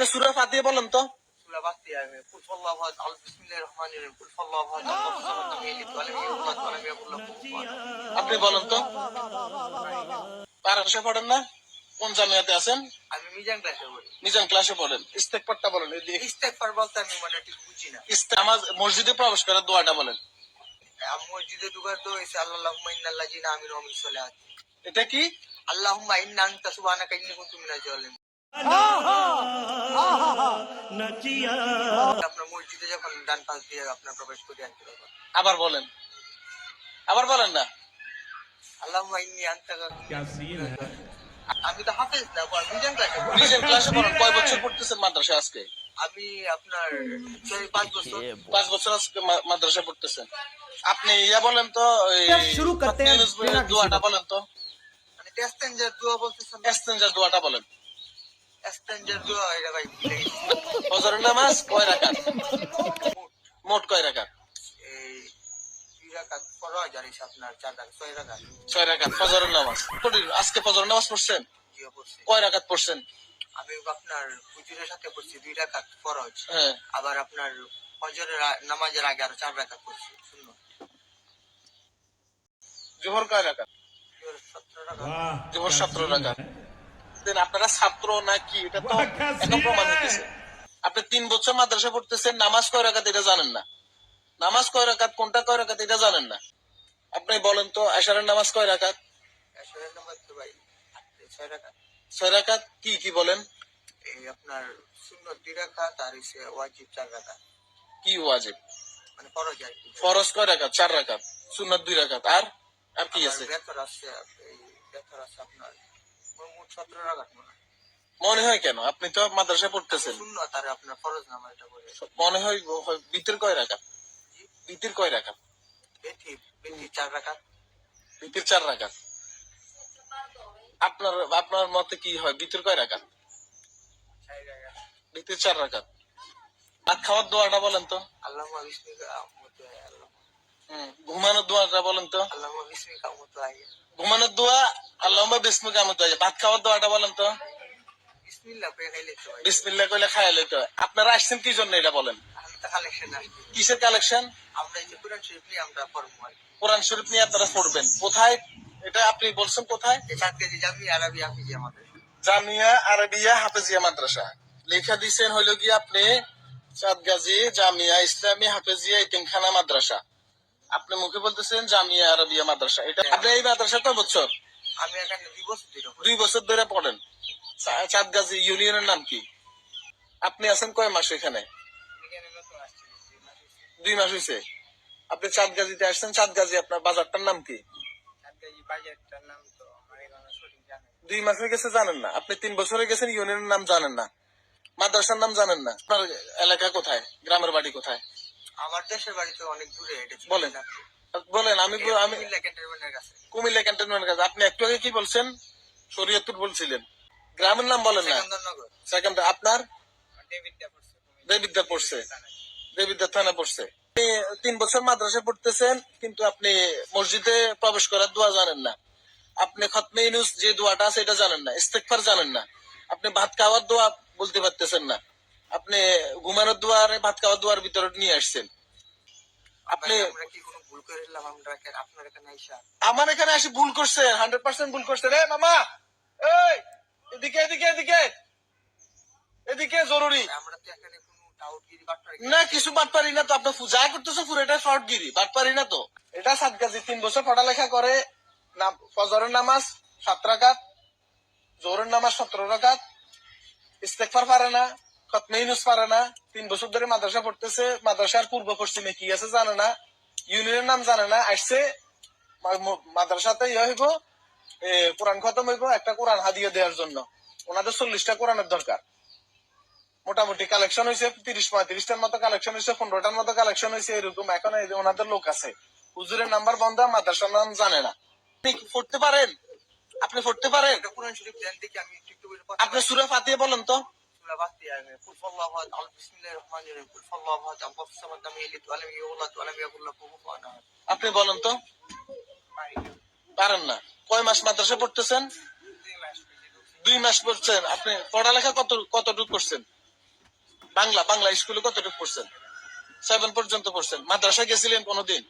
আপনি সুরা ফাতিয়ে বলেন তো। সূরা বাকিয়া কুল হুয়াল্লাহু আহাদ আল বিসমিল্লাহির রহমানির রহিম। কুল হুয়াল্লাহু আহাদ আল্লাহু সামাদ লাম ইয়ালিদ ওয়া লাম ইউলাদ ওয়া লাম ইয়াকুল লাহু কুফুয়ান আপনি বলেন তো। পারাংশে পড়েন না? কোন জামিয়াতে আছেন? আমি মিজান ক্লাসে পড়ি। মিজান ক্লাসে পড়েন। ইস্তেকবারটা বলেন বলতে আমি মানে ঠিক বুঝি না। নামাজ মসজিদে প্রবেশ করার দোয়াটা বলেন। আমি মসজিদে ঢুকার তো হয়েছে আল্লাহুম্মা ইন্নাল্লাযিনা আমিনু ওয়া আমিলুস সালিহাত। এটা কি? আল্লাহুম্মা ইন্না আনতা সুবহানাকা ইন্নী কুনতু মিনাজ জালিমিন। আবার বলেন। আবার বলেন না। আল্লাহ আমি তো হাফেজ কয় বছর পড়তেছেন মাদ্রাসা আজকে? আমি আপনার পাঁচ বছর। পাঁচ বছর আজকে মাদ্রাসা পড়তেছেন। আপনি ইয়া বলেন তো শুরু করতে দোয়াটা বলেন তো। মানে টেস্টেঞ্জার দোয়া বলতেছেন। টেস্টেঞ্জার দোয়াটা বলেন। ফজরের নামাজ কয় রাকাত? মোট কয় রাকাত? এই রাকাত ফরজ আর এসে আপনার চার রাকাত ছয় রাকাত। ছয় রাকাত ফজরের নামাজ। আজকে ফজরের নামাজ পড়ছেন? কয় রাকাত পড়ছেন? আমি আপনার হুজুরের সাথে পড়ছি দুই রাকাত ফরজ হ্যাঁ। আবার আপনার ফজরের নামাজের আগে আরও চার রাকাত পড়ছি শূন্য। জোহর কয় রাকাত? সতেরো রাকাত। জোহর সতেরো রাকাত। দেন আপনারা ছাত্র নাকি? এটা তো এখন প্রমাণ হইতেছে। আপনি তিন বছর মাদ্রাসা পড়তেছেন নামাজ কয় রাকাত এটা জানেন না। নামাজ কয় রাকাত কোনটা কয় রাকাত এটা জানেন না। আপনি বলেন তো আশারের নামাজ কয় রাকাত? এসরের নামাজ তো ভাই ছয় রাকাত। কি কি বলেন? এই আপনার শূন্য দুই রাকাত আর ওয়াজিব চার রাকাত। কি ওয়াজিব? মানে ফরজ আর কি। ফরজ কয় রাকাত? চার রাকাত। সুন্নাত দুই রাকাত। আর? আর কি আছে? বেতর আছে এই বেতর আছে আপনার মনে হয় কেন? আপনি তো মাদ্রাসা পড়তেছেন। মনে হয় বিতের কয় রাকাত? বিতের কয় বেটি চার রাকাত। বিতের চার রাকাত। আপনার আপনার মতে কি হয়? বিতের কয় রাকাত? বিতের চার রাকাত। আর খাওয়ার দোয়াটা বলেন তো। আল্লাহ ঘুমানোর দোয়াটা বলেন তো। ঘুমানোর দোয়া আল্লাহ বিসমুকে আমত ভাত খাওয়ার দোয়াটা বলেন তো। কইলে আপনারা আসছেন কি জন্য এটা বলেন? কিসের কালেকশন কোরআন শরীফ নিয়ে আপনারা পড়বেন। কোথায়? এটা আপনি বলছেন কোথায়? জামিয়া আরবিয়া হাফেজিয়া মাদ্রাসা। লেখা দিছেন হইল কি আপনি চাঁদগাজী জামিয়া ইসলামী হাফেজিয়া ইতিমখানা মাদ্রাসা। আপনি মুখে বলতেছেন জামিয়া আরবিয়া মাদ্রাসা। এটা আপনি এই মাদ্রাসা কয় বছর আমি এখানে দুই বছর দুই বছর ধরে পড়েন? চাঁদগাজী ইউনিয়নের নাম কি? আপনি আছেন কয় মাস এখানে? দুই মাস হয়েছে। আপনি চাঁদগাজীতে আসছেন? চাঁদগাজী আপনার বাজারটার নাম কি। দুই মাস হয়ে গেছে জানেন না? আপনি তিন বছর গেছেন ইউনিয়নের নাম জানেন না? মাদ্রাসার নাম জানেন না? আপনার এলাকা কোথায়? গ্রামের বাড়ি কোথায়? আমার দেশের বাড়ি তো অনেক দূরে এটা বলেন। বলেন আমি আমি কুমিল্লা ক্যান্টনমেন্টের কাছে। কুমিল্লা ক্যান্টনমেন্ট কাছে। আপনি একটু আগে কি বলছেন? শরীয়তুর বলছিলেন। গ্রামের নাম বলেন না। সেকেন্ড আপনার। দেবিদ্যা পড়ছে দেবিদ্যা থানা পড়ছে। আপনি তিন বছর মাদ্রাসা পড়তেছেন কিন্তু আপনি মসজিদে প্রবেশ করার দোয়া জানেন না। আপনি খতমে ইনুস যে দোয়াটা আছে এটা জানেন না। ইস্তেকফার জানেন না। আপনি ভাত খাওয়ার দোয়া বলতে পারতেছেন না। আপনি ঘুমানোর দোয়ারে ভাত খাওয়ার দোয়ার ভিতরে নিয়ে আসছেন। আপনি আমরা এখানে আসি ভুল করছেন হান্ড্রেড পার্সেন্ট ভুল করছেন রে মামা! এই এদিকে এদিকে এদিকে! এদিকে জরুরি। না কিছু বাদ পারি না তো। আপনার যা করতেছো পুরো এটা ফ্রডগিরি বাদ পারি না তো। এটা সাত গাছি তিন বছর পড়ালেখা করে ফজরের নামাজ সাত রাকাত জোরের নামাজ সতেরো রাকাত ইস্তেকফার পারে না। খতমে ইউনুস পারে না। তিন বছর ধরে মাদ্রাসা পড়তেছে। মাদ্রাসার পূর্ব পশ্চিমে কি আছে জানে না। ইউনিয়নের নাম জানে না। আসছে মাদ্রাসাতে ইয়ে হইব কোরআন খতম হইব একটা কোরআন হাদিয়ে দেওয়ার জন্য। ওনাদের চল্লিশটা কোরআনের দরকার। মোটামুটি কালেকশন হয়েছে তিরিশ পঁয়ত্রিশটার মতো কালেকশন হয়েছে পনেরোটার মতো কালেকশন হয়েছে এরকম। এখন ওনাদের লোক আছে। হুজুরের নাম্বার বন্ধ মাদ্রাসার নাম জানে না। আপনি পড়তে পারেন? আপনি পড়তে পারেন? আপনি সুরা ফাতিয়ে বলেন তো। কুল আল বিসমিল্লাহির রহমানির রহিম। কুল আল্লাহু সামাদ ইউলাদ কুফুয়ান আপনি বলেন তো। পারেন না। কয় মাস মাদ্রাসা পড়তেছেন? দুই মাস পড়ছেন। আপনি পড়ালেখা কত কতটুকু করছেন? বাংলা বাংলা স্কুলে কতটুকু পড়ছেন? সেভেন পর্যন্ত পড়ছেন। মাদ্রাসায় গেছিলেন কোনোদিন?